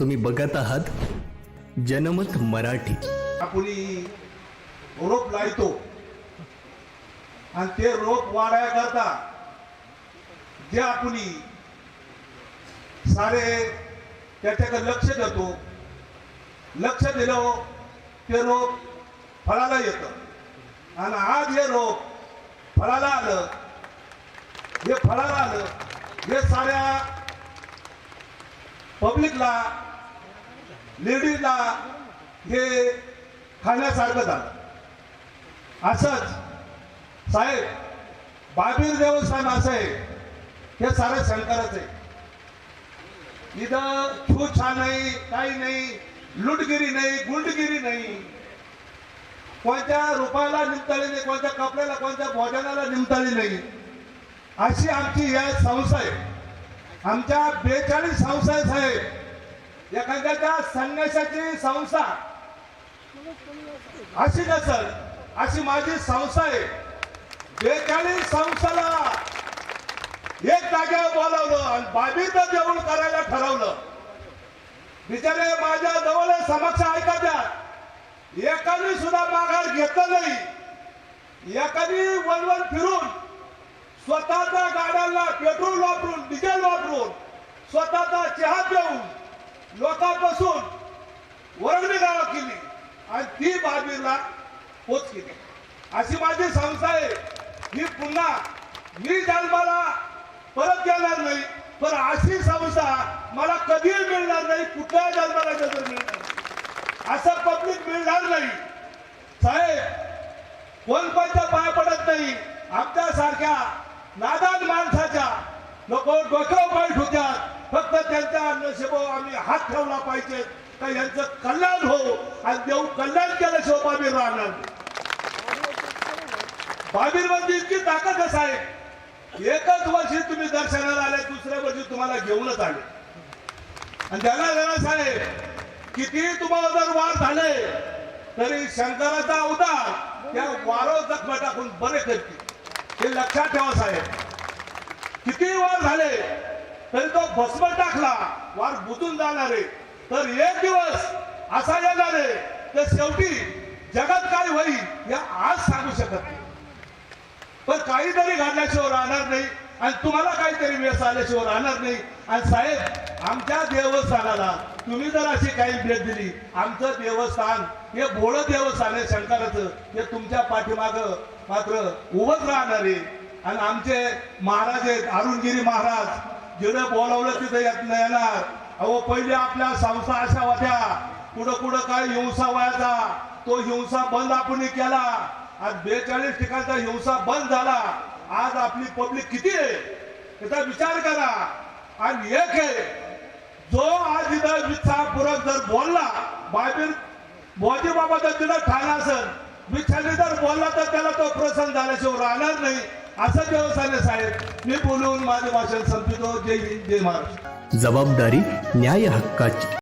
तुम्ही बघत आहात जनमत मराठी. आपण रोप लावतो आणि ते रोप वाढायकरता जे आपण सारे त्याच्याकडे लक्ष देतो लक्ष दिलं हो, ते रोप फळाला येतं. आणि आज हे रोप फळाला आलं. हे फळाला आलं. हे साऱ्या पब्लिकला लेडीजला हे खाण्यासारखं झालं. असंच साहेब बाबीर देवस्थान असं आहे. हे सारं शंकरच आहे. इथं छूछा नाही काही नाही लुटगिरी नाही गुंडगिरी नाही. कोणत्या रुपयाला निमताळी नाही कोणत्या कपड्याला कोणत्या भोजनाला निमताळी नाही. अशी आमची या संस्था आहे. आमच्या बेचाळीस संस्था आहे साहेब. एखाद्याच्या संन्यासाची संस्था. अशी नसल अशी माझी संस्था आहे. बेचाळीस संस्थाला एक जागेवर बोलावलं आणि बाबीचं जेवण करायला ठरवलं. बिचारे माझ्या जवळ समक्ष ऐका द्या एकाने सुद्धा माघार घेतलं नाही. एकाने वनवन फिरून स्वतःच्या गाड्यांना पेट्रोल वापरून स्वतःचा चहा पिऊन लोकांपासून वर्गणी गावा केली आणि ती बाबीला पोच केली. अशी माझी संस्था आहे. ही पुन्हा मी जन्माला परत येणार नाही पण अशी संस्था मला कधीही मिळणार नाही कुठल्या जन्माला जर मिळणार नाही. असं पब्लिक मिळणार नाही. साहेब कोण पण पाय पडत नाही. आमच्यासारख्या नादान माणसाच्या लोक डोक्यावर पाय त्यांच्या नशिबावर आम्ही हात ठेवला पाहिजे. तर यांचं कल्याण हो. आणि देऊ कल्याण केल्याशिवाय बाबीर राहणार नाही. बाबीरमध्ये इतकी ताकद असं आहे एकच वर्षी तुम्ही दर्शनाला आले दुसऱ्या वर्षी तुम्हाला घेऊनच आले. आणि त्याला जरा साहेब किती तुम्हाला जर वार झाले तरी शंकराचा अवतार त्या वारो जखमा टाकून बरे करतील. हे लक्षात ठेवा साहेब. किती वार झाले तरी तो भस्म टाकला वार बुजून जाणार. आहे तर एक दिवस असा येणार आहे तर शेवटी जगात काय होईल हे आज सांगू शकत नाही. पण काहीतरी घडल्याशिवाय राहणार नाही आणि तुम्हाला काहीतरी व्यस आल्याशिवाय राहणार नाही. आणि साहेब आमच्या देवस्थानाला तुम्ही जर अशी काही भेट दिली आमचं देवस्थान हे भोळं देवस्थान आहे शंकराचं हे तुमच्या पाठीमाग मात्र उभंच राहणार आहे. आणि आमचे महाराज आहेत अरुणगिरी महाराज. जिथं बोलावलं तिथं येत नाही येणार. अहो पहिले आपल्या संस्था अशा होत्या. कुठं कुठं काय हिंसा व्हायचा? तो हिंसा बंद आपण केला. आज बेचाळीस ठिकाणचा हिंसा बंद झाला. आज आपली पब्लिक किती आहे? त्याचा विचार करा. आणि एक आहे जो आज इथं विच्छापूरक जर बोलला बाबीर मोदी बाबा जर तिथं ठाणा असेल विच्छाने जर बोलला तर त्याला तो प्रसन्न झाल्याशिवाय राहणार नाही. असं व्यवसाय साहेब. मी बोलून माझे भाषण संपतो जय हिंद जय महाराष्ट्र. जबाबदारी न्याय हक्काची.